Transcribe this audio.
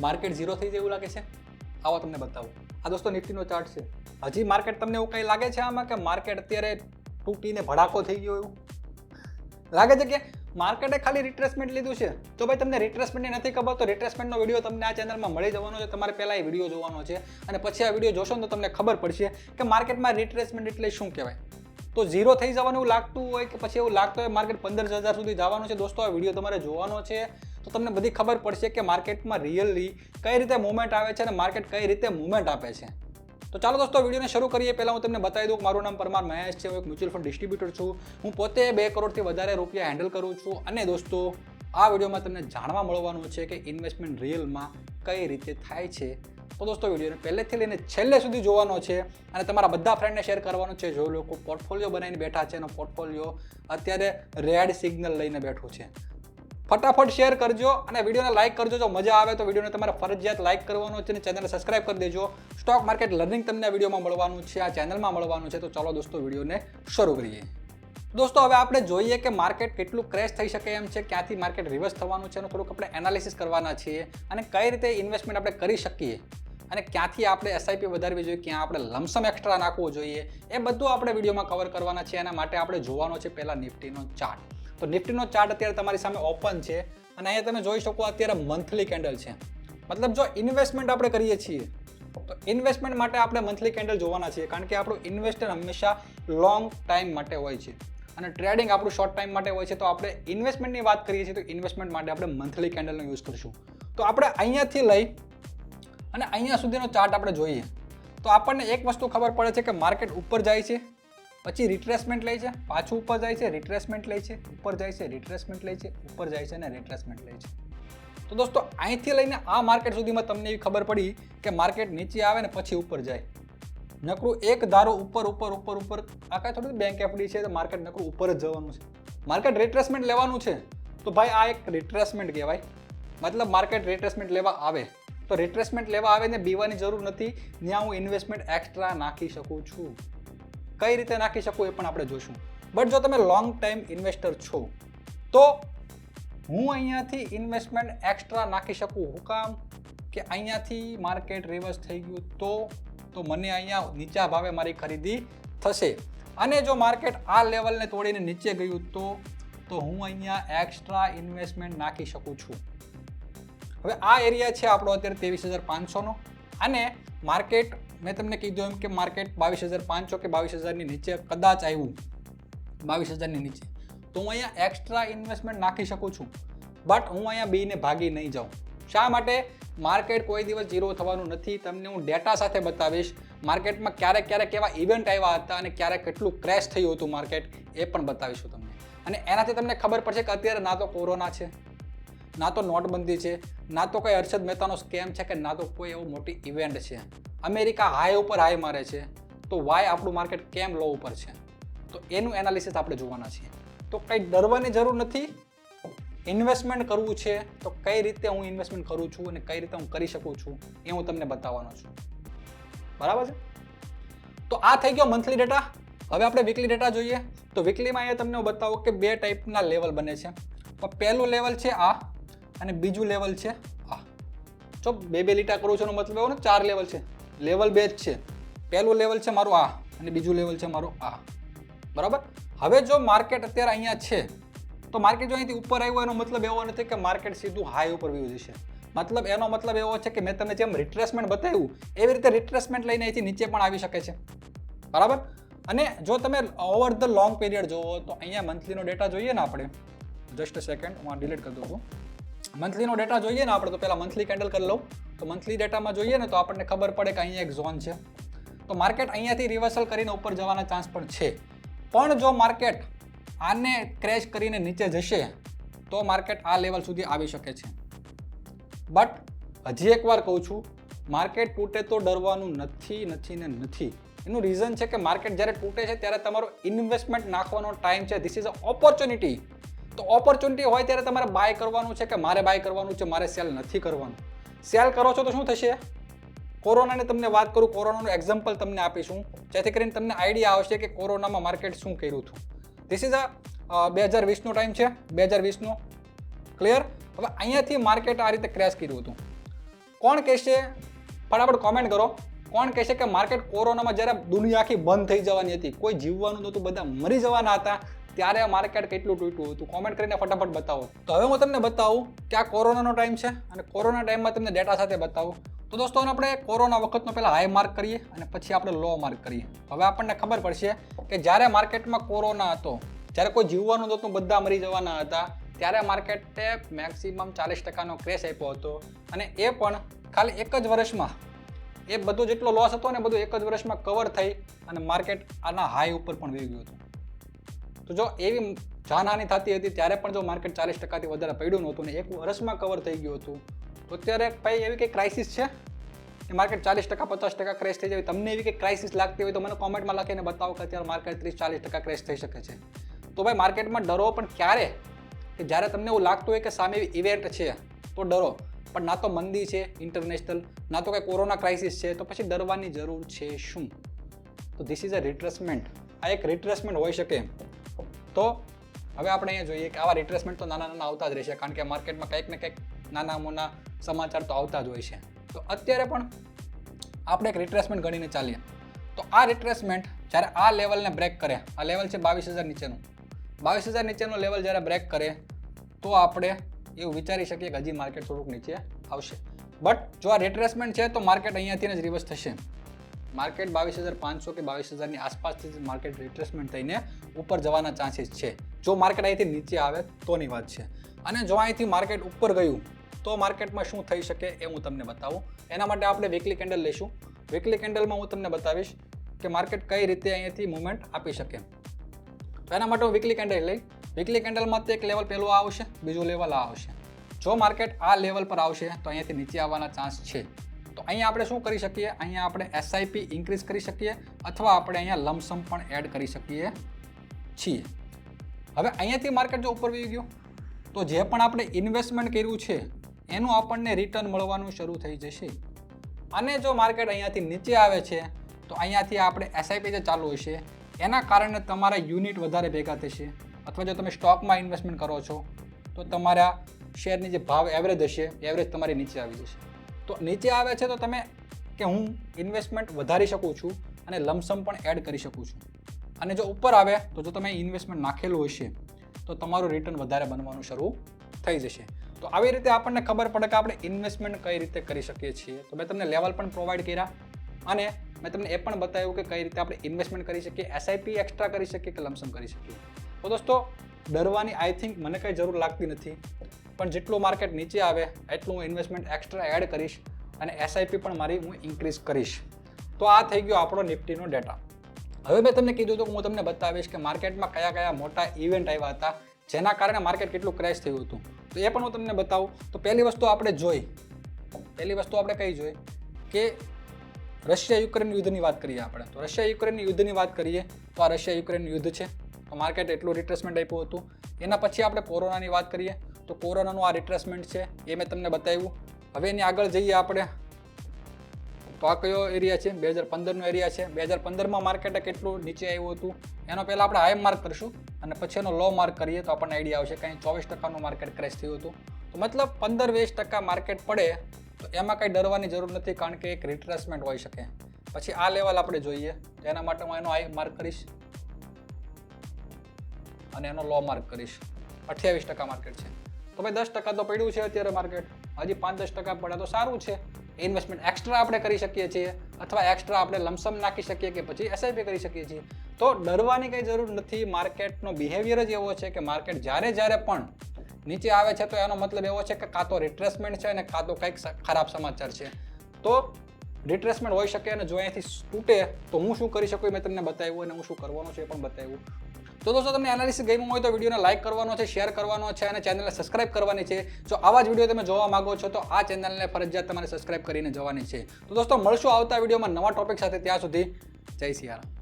Market zero થઈ જાય એવું લાગે છે? આવો તમને બતાવું. આ દોસ્તો નિફ્ટીનો ચાર્ટ છે. હજી માર્કેટ તમને એવું કંઈ લાગે છે આમાં કે માર્કેટ અત્યારે તૂટીને ભડાકો થઈ ગયો એવું? લાગે છે કે માર્કેટે ખાલી રિટ્રેસમેન્ટ લીધું છે? તો ભાઈ તમને રિટ્રેસમેન્ટની નથી ખબર, તો રિટ્રેસમેન્ટનો વીડિયો તમને આ ચેનલમાં મળી જવાનો છે. તમારે પહેલાં એ વીડિયો જોવાનો છે. અને પછી આ વીડિયો જોશો તો તમને ખબર પડશે કે માર્કેટમાં રિટ્રેસમેન્ટ એટલે શું કહેવાય? તો ઝીરો થઈ જવાનું એવું લાગતું હોય કે પછી એવું લાગતું હોય માર્કેટ પંદર હજાર સુધી જવાનું છે. દોસ્તો, આ વીડિયો તમારે જોવાનો છે. તો તમને બધી ખબર પડશે કે માર્કેટમાં રિયલી કઈ રીતે મુવમેન્ટ આવે છે અને માર્કેટ કઈ રીતે મુવમેન્ટ આપે છે. તો ચાલો દોસ્તો, વિડીયોને શરૂ કરીએ. પહેલાં હું તમને બતાવી દઉં મારું નામ પરમાર મહેશ છે. હું એક મ્યુચ્યુઅલ ફંડ ડિસ્ટ્રીબ્યુટર છું. હું પોતે બે કરોડથી વધારે રૂપિયા હેન્ડલ કરું છું. અને દોસ્તો, આ વિડીયોમાં તમને જાણવા મળવાનું છે કે ઇન્વેસ્ટમેન્ટ રિયલમાં કઈ રીતે થાય છે. તો દોસ્તો, વિડીયોને પહેલેથી લઈને છેલ્લે સુધી જોવાનો છે અને તમારા બધા ફ્રેન્ડને શેર કરવાનો છે. જો લોકો પોર્ટફોલિયો બનાવીને બેઠા છે એનો પોર્ટફોલિયો અત્યારે રેડ સિગ્નલ લઈને બેઠું છે. ફટાફટ શેર કરજો અને વિડીયોને લાઇક કરજો. જો મજા આવે તો વિડીયોને તમારે ફરજિયાત લાઇક કરવાનો છે અને ચેનલને સબસ્ક્રાઇબ કરી દેજો. સ્ટોક માર્કેટ લર્નિંગ તમને આ વિડીયોમાં મળવાનું છે, આ ચેનલમાં મળવાનું છે. તો ચાલો દોસ્તો વિડીયોને શરૂ કરીએ. દોસ્તો, હવે આપણે જોઈએ કે માર્કેટ કેટલું ક્રેશ થઈ શકે એમ છે, ક્યાંથી માર્કેટ રિવર્સ થવાનું છે એનું થોડુંક આપણે એનાલિસિસ કરવાના છીએ અને કઈ રીતે ઇન્વેસ્ટમેન્ટ આપણે કરી શકીએ અને ક્યાંથી આપણે એસઆઈપી વધારવી જોઈએ, ક્યાં આપણે લમસમ એક્સ્ટ્રા નાખવો જોઈએ, એ બધું આપણે વિડીયોમાં કવર કરવાના છે એના માટે આપણે જોવાનો છે પહેલાં નિફ્ટીનો ચાર્ટ તો નિફ્ટીનો ચાર્ટ અત્યારે તમારી સામે ઓપન છે અને અહીંયા તમે જોઈ શકો અત્યારે મંથલી કેન્ડલ છે. મતલબ જો ઇન્વેસ્ટમેન્ટ આપણે કરીએ છીએ, તો ઇન્વેસ્ટમેન્ટ માટે આપણે મંથલી કેન્ડલ જોવાના છીએ, કારણ કે આપણું ઇન્વેસ્ટર હંમેશા લોંગ ટાઈમ માટે હોય છે. અને ટ્રેડિંગ આપણું શોર્ટ ટાઈમ માટે હોય છે, તો આપણે ઇન્વેસ્ટમેન્ટની વાત કરીએ છીએ, તો ઇન્વેસ્ટમેન્ટ માટે આપણે મંથલી કેન્ડલનો યુઝ કરીશું. તો આપણે અહીંયાથી લઈ અને અહીંયા સુધીનો ચાર્ટ આપણે જોઈએ. તો આપણને એક વસ્તુ ખબર પડે છે કે માર્કેટ ઉપર જાય છે પછી રિટ્રેસમેન્ટ લે છે, પાછું ઉપર જાય છે રિટ્રેસમેન્ટ લે છે, ઉપર જાય છે રિટ્રેસમેન્ટ લે છે, ઉપર જાય છે અને રિટ્રેસમેન્ટ લે છે. તો દોસ્તો, અહીંથી લઈને આ માર્કેટ સુધીમાં તમને એવી ખબર પડી કે માર્કેટ નીચે આવે ને પછી ઉપર જાય. નકરું એક ધારો ઉપર ઉપર ઉપર ઉપર, આ કાંઈ થોડું બેંક એફડી છે તો માર્કેટ નકરું ઉપર જ જવાનું છે. માર્કેટ રિટ્રેસમેન્ટ લેવાનું છે, તો ભાઈ આ એક રિટ્રેસમેન્ટ કહેવાય. મતલબ માર્કેટ રિટ્રેસમેન્ટ લેવા આવે. તો રિટ્રેસમેન્ટ લેવા આવે ને બીવાની જરૂર નથી, ત્યાં હું ઇન્વેસ્ટમેન્ટ એક્સ્ટ્રા નાખી શકું છું. કઈ રીતે નાખી શકું એ પણ આપણે જોશું. બટ જો તમે લોંગ ટાઈમ ઇન્વેસ્ટર છો, તો હું અહીંયાથી ઇન્વેસ્ટમેન્ટ એક્સ્ટ્રા નાખી શકું. હું કામ કે અહીંયાથી માર્કેટ રિવર્સ થઈ ગયું તો તો મને અહીંયા નીચા ભાવે મારી ખરીદી થશે. અને જો માર્કેટ આ લેવલને તોડીને નીચે ગયું તો તો હું અહીંયા એક્સ્ટ્રા ઇન્વેસ્ટમેન્ટ નાખી શકું છું. હવે આ એરિયા છે આપણો અત્યારે ત્રેવીસ હજાર પાંચસોનો. અને માર્કેટ મેં તમને કીધું એમ કે માર્કેટ બાવીસ હજાર પાંચસો કે બાવીસ હજારની નીચે કદાચ આવ્યું. બાવીસ હજારની નીચે. તો હું અહીંયા એક્સ્ટ્રા ઇન્વેસ્ટમેન્ટ નાખી શકું છું. બટ હું અહીંયા બીને ભાગી નહીં જાઉં. શા માટે? માર્કેટ કોઈ દિવસ ઝીરો થવાનું નથી. તમને હું ડેટા સાથે બતાવીશ. માર્કેટમાં ક્યારેક ક્યારેક એવા ઇવેન્ટ આવ્યા હતા અને ક્યારેક કેટલું ક્રેશ થયું હતું માર્કેટ, એ પણ બતાવીશું તમને. અને એનાથી તમને ખબર પડશે કે અત્યારે ના તો કોરોના છે, ના તો નોટબંધી છે, ના તો કોઈ હર્ષદ મહેતાનો સ્કેમ છે કે ના તો કોઈ એવું મોટી ઇવેન્ટ છે. અમેરિકા હાઈ ઉપર હાઈ મારે છે, તો વાય આપણું માર્કેટ કેમ લો ઉપર છે? તો એનું એનાલિસિસ આપણે જોવાના છીએ. તો કંઈ ડરવાની જરૂર નથી. ઇન્વેસ્ટમેન્ટ કરવું છે, તો કઈ રીતે હું ઇન્વેસ્ટમેન્ટ કરું છું અને કઈ રીતે હું કરી શકું છું, એ હું તમને બતાવવાનો છું. બરાબર છે? તો આ થઈ ગયો મંથલી ડેટા હવે આપણે વીકલી ડેટા જોઈએ. તો વીકલીમાં અહીંયા તમને હું બતાવું કે બે ટાઈપના લેવલ બને છે. તો પહેલું લેવલ છે આ અને બીજું લેવલ છે આ. જો બે બે લીટા કરું છું એનો મતલબ એવો ને, ચાર લેવલ છે. લેવલ બે જ છે. પહેલું લેવલ છે મારું આ અને બીજું લેવલ છે મારું આ. બરાબર? હવે જો માર્કેટ અત્યારે અહીંયા છે, તો માર્કેટ જો અહીંથી ઉપર આવ્યું, એનો મતલબ એવો નથી કે માર્કેટ સીધું હાઈ ઉપર વ્યૂ જશે. મતલબ એનો મતલબ એવો છે કે મેં તમને જેમ રિટ્રેસમેન્ટ બતાવ્યું, એવી રીતે રિટ્રેસમેન્ટ લઈને અહીંથી નીચે પણ આવી શકે છે. બરાબર? અને જો તમે ઓવર ધ લોંગ પીરિયડ જોવો તો અહીંયા મંથલીનો ડેટા જોઈએ ને આપણે? જસ્ટ સેકન્ડ હું ડિલીટ કરી દઉં છું. મંથલીનો ડેટા જોઈએ ને આપણે, તો પહેલાં મંથલી કેન્ડલ કરી લઉં. તો મંથલી ડેટામાં જોઈએ ને તો આપણને ખબર પડે કે અહીંયા એક ઝોન છે. તો માર્કેટ અહીંયાથી રિવર્સલ કરીને ઉપર જવાના ચાન્સ પણ છે. પણ જો માર્કેટ આને ક્રેશ કરીને નીચે જશે, તો માર્કેટ આ લેવલ સુધી આવી શકે છે. બટ હજી એકવાર કહું છું માર્કેટ તૂટે તો ડરવાનું નથી નથી ને નથી. એનું રીઝન છે કે માર્કેટ જ્યારે તૂટે છે ત્યારે તમારો ઇન્વેસ્ટમેન્ટ નાખવાનો ટાઈમ છે. ધીસ ઇઝ અ ઓપોર્ચ્યુનિટી તો ઓપોર્ચ્યુનિટી હોય ત્યારે તમારે બાય કરવાનું છે કે મારે બાય કરવાનું છે, મારે સેલ નથી કરવાનું? સેલ કરો છો તો શું થશે? કોરોનાની તમને વાત કરું, કોરોનાનું એક્ઝામ્પલ તમને આપીશું. જેથી કરીને તમને આઈડિયા આવશે કે કોરોનામાં માર્કેટ શું કર્યું હતું. ધીસ ઇઝ અ, બે હજાર વીસનો ટાઈમ છે. બે હજાર વીસનો. ક્લિયર હવે અહીંયાથી માર્કેટ આ રીતે ક્રેશ કર્યું હતું. કોણ કહેશે? ફટાફટ કોમેન્ટ કરો. કોણ કહેશે કે માર્કેટ કોરોનામાં જ્યારે દુનિયા આખી બંધ થઈ જવાની હતી. કોઈ જીવવાનું નહોતું. બધા મરી જવાના હતા. ત્યારે આ માર્કેટ કેટલું તૂટ્યું હતું? કોમેન્ટ કરીને ફટાફટ બતાવો. તો હવે હું તમને બતાવું કે આ કોરોનાનો ટાઈમ છે અને કોરોના ટાઈમમાં તમને ડેટા સાથે બતાવું. તો દોસ્તો આપણે કોરોના વખતનો પહેલાં હાઈ માર્ક કરીએ અને પછી આપણે લો માર્ક કરીએ. હવે આપણને ખબર પડશે કે જ્યારે માર્કેટમાં કોરોના હતો, જ્યારે કોઈ જીવવાનું નહોતું બધા મરી જવાના હતા, ત્યારે માર્કેટે મેક્સિમમ ચાલીસ ટકાનો ક્રેશ આપ્યો હતો. અને એ પણ ખાલી એક જ વર્ષમાં. એ બધો જેટલો લોસ હતો ને, બધું એક જ વર્ષમાં કવર થઈ અને માર્કેટ આના હાઈ ઉપર પણ વહી ગયું હતું. તો જો એવી જાનહાની થતી હતી, ત્યારે પણ જો માર્કેટ ચાલીસ ટકાથી વધારે પડ્યું નહોતું ને એક વર્ષમાં કવર થઈ ગયું હતું, તો અત્યારે ભાઈ એવી કંઈ ક્રાઇસિસ છે? માર્કેટ ચાલીસ ટકા, પચાસ ટકા ક્રેશ થઈ જાય તમને એવી કંઈ ક્રાઇસિસ લાગતી હોય તો મને કોમેન્ટમાં લખીને બતાવો કે અત્યારે માર્કેટ ત્રીસ ચાલીસ ટકા ક્રેશ થઈ શકે છે. તો ભાઈ માર્કેટમાં ડરો પણ ક્યારે? કે જ્યારે તમને એવું લાગતું હોય કે સામે ઇવેન્ટ છે, તો ડરો. પણ ના તો મંદી છે ઇન્ટરનેશનલ ના તો કંઈ કોરોના ક્રાઇસિસ છે, તો પછી ડરવાની જરૂર છે શું? તો ધીસ ઇઝ અ રિટ્રેસમેન્ટ આ એક રિટ્રેસમેન્ટ હોઈ શકે. તો હવે આપણે અહીંયા જોઈએ કે આવા રિટ્રેસમેન્ટ તો નાના નાના આવતા જ રહેશે, કારણ કે માર્કેટમાં કંઈક ને કંઈક નાના મોના સમાચાર તો આવતા જ હોય છે. તો અત્યારે પણ આપણે એક રિટ્રેસમેન્ટ ગણીને ચાલીએ. તો આ રિટ્રેસમેન્ટ જ્યારે આ લેવલને બ્રેક કરે, આ લેવલ છે બાવીસ હજાર નીચેનું. બાવીસ હજાર નીચેનું લેવલ જ્યારે બ્રેક કરે, તો આપણે એવું વિચારી શકીએ કે હજી માર્કેટ થોડુંક નીચે આવશે. બટ જો આ રિટ્રેસમેન્ટ છે તો માર્કેટ અહીંયાથી જ રિવર્સ થશે. માર્કેટ બાવીસ હજાર પાંચસો કે બાવીસ હજારની આસપાસથી માર્કેટ રિટ્રેસમેન્ટ થઈને ઉપર જવાના ચાન્સીસ છે. જો માર્કેટ અહીંથી નીચે આવે, તોની વાત છે. અને જો અહીંથી માર્કેટ ઉપર ગયું, તો માર્કેટમાં શું થઈ શકે એ હું તમને બતાવું. એના માટે આપણે વીકલી કેન્ડલ લઈશું વીકલી કેન્ડલમાં હું તમને બતાવીશ કે માર્કેટ કઈ રીતે અહીંયાથી મુવમેન્ટ આપી શકે. એના માટે હું વીકલી કેન્ડલ લઈ. વીકલી કેન્ડલમાં તે એક લેવલ પહેલું આવશે, બીજું લેવલ આવશે. જો માર્કેટ આ લેવલ પર આવશે, તો અહીંયાથી નીચે આવવાના ચાન્સ છે. તો અહીંયા આપણે શું કરી શકીએ? અહીંયા આપણે એસઆઈપી ઇન્ક્રીઝ કરી શકીએ અથવા આપણે અહીંયા લમસમ પણ એડ કરી શકીએ છીએ. હવે અહીંયાથી માર્કેટ જો ઉપર વહી ગયું, તો જે પણ આપણે ઇન્વેસ્ટમેન્ટ કર્યું છે, એનું આપણને રિટર્ન મળવાનું શરૂ થઈ જશે. અને જો માર્કેટ અહીંયાથી નીચે આવે છે, તો અહીંયાથી આપણે એસઆઈપી જે ચાલુ હશે, એના કારણે તમારા યુનિટ વધારે ભેગા થશે. અથવા જો તમે સ્ટોકમાં ઇન્વેસ્ટમેન્ટ કરો છો, તો તમારા શેરની જે ભાવ એવરેજ હશે એવરેજ તમારી નીચે આવી જશે. તો નીચે આવે છે તો તમે કે હું ઇન્વેસ્ટમેન્ટ વધારી શકું છું અને લમસમ પણ એડ કરી શકું છું. અને જો ઉપર આવે તો જો તમે ઇન્વેસ્ટમેન્ટ નાખેલું હશે, તો તમારું રિટર્ન વધારે બનવાનું શરૂ થઈ જશે. તો આવી રીતે આપણને ખબર પડે કે આપણે ઇન્વેસ્ટમેન્ટ કઈ રીતે કરી શકીએ છીએ. તો મેં તમને લેવલ પણ પ્રોવાઈડ કર્યા અને મેં તમને એ પણ બતાવ્યું કે કઈ રીતે આપણે ઇન્વેસ્ટમેન્ટ કરી શકીએ એસઆઈપી એક્સ્ટ્રા કરી શકીએ કે લમસમ કરી શકીએ. તો દોસ્તો, ડરવાની આઈ થિંક મને કંઈ જરૂર લાગતી નથી. પણ જેટલું માર્કેટ નીચે આવે, એટલું હું ઇન્વેસ્ટમેન્ટ એક્સ્ટ્રા એડ કરીશ અને એસઆઈપી પણ મારી હું ઇન્ક્રીઝ કરીશ. તો આ થઈ ગયો આપણો નિફ્ટીનો ડેટા હવે મેં તમને કીધું કે હું તમને બતાવીશ કે માર્કેટમાં કયા કયા મોટા ઇવેન્ટ આવ્યા હતા, જેના કારણે માર્કેટ કેટલું ક્રેશ થયું હતું. તો એ પણ હું તમને બતાવું. તો પહેલી વસ્તુ આપણે જોઈ. પહેલી વસ્તુ આપણે કઈ જોઈ? કે રશિયા યુક્રેન યુદ્ધની વાત કરીએ આપણે. તો રશિયા યુક્રેન યુદ્ધની વાત કરીએ, તો આ રશિયા યુક્રેન યુદ્ધ છે. તો માર્કેટ એટલું રિટ્રેસમેન્ટ આપ્યું હતું. એના પછી આપણે કોરોનાની વાત કરીએ. તો કોરોનાનું આ રિટ્રેસમેન્ટ છે, એ મેં તમને બતાવ્યું. હવે એની આગળ જઈએ આપણે. તો આ કયો એરિયા છે? બે હજાર પંદરનો એરિયા છે. બે હજાર પંદરમાં માર્કેટ કેટલું નીચે આવ્યું હતું? એનો પહેલાં આપણે હાઈ માર્ક કરીશું અને પછી એનો લો માર્ક કરીએ તો આપણને આઈડિયા આવશે કંઈ ચોવીસ ટકાનું માર્કેટ ક્રેશ થયું હતું. તો મતલબ પંદર વીસ ટકા માર્કેટ પડે તો એમાં કંઈ ડરવાની જરૂર નથી કારણ કે એક રિટ્રેસમેન્ટ હોઈ શકે. પછી આ લેવલ આપણે જોઈએ. તો એના માટે હું એનો હાઈ માર્ક કરીશ. અને એનો લો માર્ક કરીશ. અઠ્યાવીસ ટકા માર્કેટ છે. તો ભાઈ દસ ટકા તો પડ્યું છે અત્યારે માર્કેટ હજી પાંચ દસ ટકા પડે તો સારું છે. ઇન્વેસ્ટમેન્ટ એક્સ્ટ્રા આપણે કરી શકીએ છીએ અથવા એક્સ્ટ્રા આપણે લમસમ નાખી શકીએ કે પછી એસઆઈપી કરી શકીએ છીએ. તો ડરવાની કંઈ જરૂર નથી. માર્કેટનો બિહેવિયર જ એવો છે કે માર્કેટ જ્યારે જ્યારે પણ નીચે આવે છે તો એનો મતલબ એવો છે કે કાં તો રિટ્રેસમેન્ટ છે અને કાં તો કંઈક ખરાબ સમાચાર છે. તો રિટ્રેસમેન્ટ હોઈ શકે અને જો અહીંયાથી તૂટે તો હું શું કરી શકું મેં તમને બતાવ્યું અને હું શું કરવાનું છે એ પણ બતાવ્યું. તો દોસ્તો, તમને એનાલિસિસ ગમ્યું હોય તો વિડીયોને લાઇક કરવાનો છે શેર કરવાનો છે અને ચેનલને સબસ્ક્રાઇબ કરવાની છે. જો આવા જ વીડિયો તમે જોવા માંગો છો, તો આ ચેનલને ફરજિયાત તમારે સબસ્ક્રાઇબ કરીને જવાની છે. તો દોસ્તો, મળશું આવતા વિડીયોમાં નવા ટોપિક સાથે ત્યાં સુધી. જય સિયારામ.